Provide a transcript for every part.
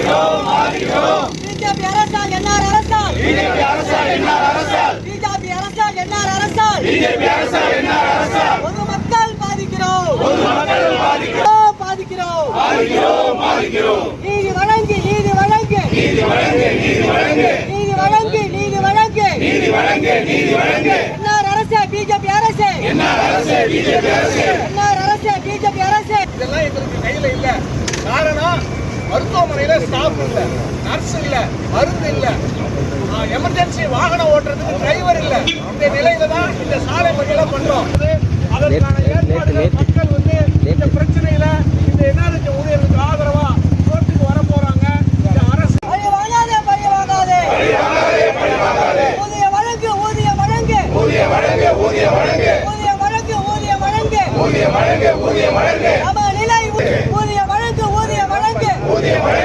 மாறுகிறோம் மாறுகிறோம் பிஜேபி அரசால் என்ஆர் அரசால். பிஜேபி அரசால் என்ஆர் அரசால். பிஜேபி அரசால் என்ஆர் அரசால். பிஜேபி அரசால் என்ஆர் அரசால். பொதுமக்கள் பாதிக்கிறோம். பொதுமக்கள் பாதிக்கிறோம். பாதிக்கிறோம். பாதிக்கிறோம் பாதிக்கிறோம். நீதி வழங்கி நீதி வழங்கு. நீதி வழங்கு நீதி வழங்கு. நீதி வழங்கு நீதி வழங்கு. நீதி வழங்கு நீதி வழங்கு. என்ஆர் அரசு பிஜேபி அரசு. என்ஆர் அரசு பிஜேபி அரசு. என்ஆர் அரசு பிஜேபி ஸ்டாஃப் இல்ல. நர்ஸ் இல்ல மருந்து இல்ல. எமர்ஜென்சி வாகனம் ஓட்டுறதுக்கு டிரைவர் இல்ல. இந்த நிலையில தான் இந்த சாலை மறியல பண்றோம். அதற்கான ஏற்பாடுகள் மக்கள் வந்து இந்த பிரச்சனையில இந்த என்ஆர்எச் ஊழியர்களுக்கு ஆதரவா கோர்ட்டுக்கு வர போறாங்க. இந்த அரசு ஊதிய வழங்கு ஊதிய வழங்கு. ஊதிய வழங்கு ஊதிய வழங்கு. ஊதிய வழங்கு சமநிலை ஊ- ஊதிய வழங்கு. ஊதிய வழங்கு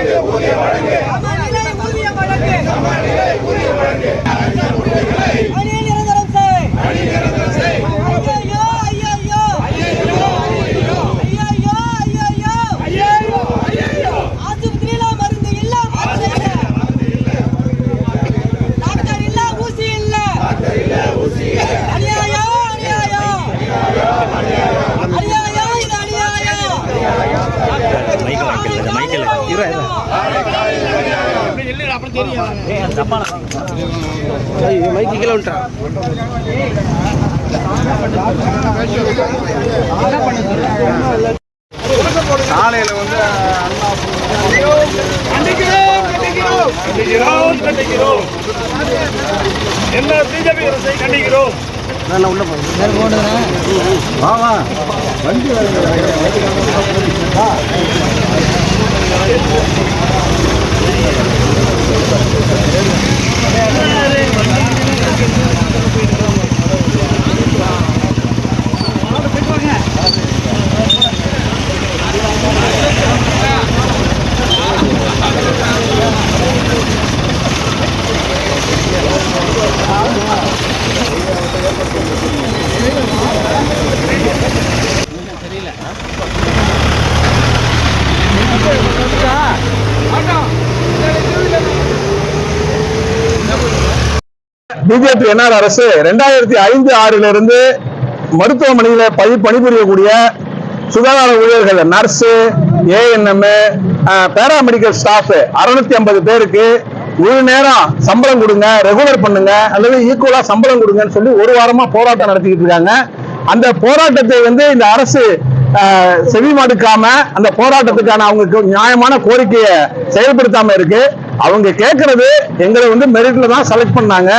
சமநிலை ஊதிய வழங்கு பணி நிரந்தரம் செய் ஐயையோ, ஐயையோ. ஐயையோ, ஐயையோ. ஆஸ்பத்திரியில மருந்து இல்ல, மாத்திரை இல்ல. டாக்டர் இல்ல, ஊசி இல்ல. அநியாயம், அநியாயம். அநியாயம், இது அநியாயம். மைக்கு கீழே விட்டான் சாலையில வந்து கண்டிக்கிறோம் கண்டிக்கிறோம் என்ன பிஜேபி அரசை கண்டிக்கிறோம் நான் உள்ள போகிறேன் வண்டி பிஜேபி என்ஆர் அரசு ரெண்டாயிரத்தி ஐந்து ஆறுல இருந்து மருத்துவமனையில பணி பணிபுரியக்கூடிய சுகாதார ஊழியர்கள் நர்ஸு ஏஎன்எம் பேராமெடிக்கல் ஸ்டாஃப் அறுநூத்தி ஐம்பது பேருக்கு ஒரு நேரம் சம்பளம் கொடுங்க ரெகுலர் பண்ணுங்க அல்லது ஈக்குவலா சம்பளம் கொடுங்கன்னு சொல்லி ஒரு வாரமா போராட்டம் நடத்திக்கிட்டு இருக்காங்க. அந்த போராட்டத்தை வந்து இந்த அரசு செவி மடுக்காம அந்த போராட்டத்துக்கான அவங்களுக்கு நியாயமான கோரிக்கையை செயல்படுத்தாம இருக்கு. அவங்க கேட்கறது எங்களை வந்து மெரிட்ல தான் செலக்ட் பண்ணாங்க.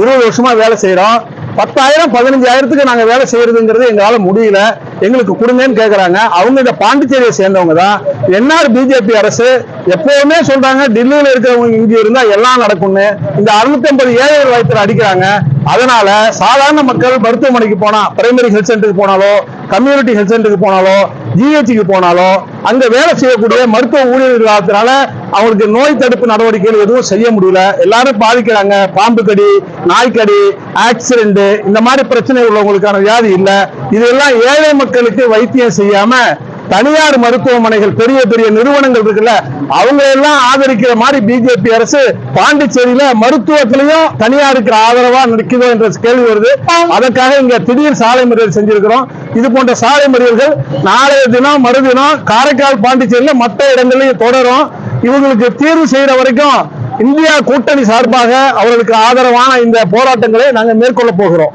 இருபது வருஷமா வேலை செய்யறோம் பத்தாயிரம் பதினஞ்சாயிரத்துக்கு நாங்க வேலை செய்யறதுங்கிறது எங்களால முடியல. எங்களுக்கு கொடுங்கன்னு கேக்குறாங்க. அவங்க இந்த பாண்டிச்சேரியை சேர்ந்தவங்க தான். என்ஆர் பிஜேபி அரசு எப்பவுமே சொல்றாங்க டெல்லியில இருக்கிறவங்க இங்க இருந்தா எல்லாம் நடக்கும்னு. இந்த அறுநூத்தி ஐம்பது ஏழை வயத்துல அடிக்கிறாங்க. அதனால சாதாரண மக்கள் மருத்துவமனைக்கு போனா பிரைமரி ஹெல்த் சென்டருக்கு போனாலோ கம்யூனிட்டி ஹெல்த் சென்டருக்கு போனாலோ ஜிஹெச்சுக்கு போனாலோ அங்க வேலை செய்யக்கூடிய மருத்துவ ஊழியர்களால அவங்களுக்கு நோய் தடுப்பு நடவடிக்கைகள் எதுவும் செய்ய முடியல. எல்லாரும் பாதிக்கிறாங்க. பாம்பு கடி நாய்க்கடி ஆக்சிடென்ட் இந்த மாதிரி பிரச்சனை உள்ளவங்களுக்கான வியாதி இல்லை. இதெல்லாம் ஏழை மக்களுக்கு வைத்தியம் செய்யாம தனியார் மருத்துவமனைகள் பெரிய பெரிய நிறுவனங்கள் இருக்குல்ல அவங்க எல்லாம் ஆதரிக்கிற மாதிரி பிஜேபி அரசு பாண்டிச்சேரியில மருத்துவத்திலையும் தனியாருக்கு ஆதரவா நிற்குதோ என்ற கேள்வி வருது. அதற்காக இங்க திடீர் சாலை மறியல் செஞ்சிருக்கிறோம். இது போன்ற சாலை மறியல்கள் நாளைய தினம் மறுதினம் காரைக்கால் பாண்டிச்சேரியில மற்ற இடங்களையும் தொடரும். இவங்களுக்கு தீர்வு செய்யற வரைக்கும் இந்தியா கூட்டணி சார்பாக அவர்களுக்கு ஆதரவான இந்த போராட்டங்களை நாங்கள் மேற்கொள்ள போகிறோம்.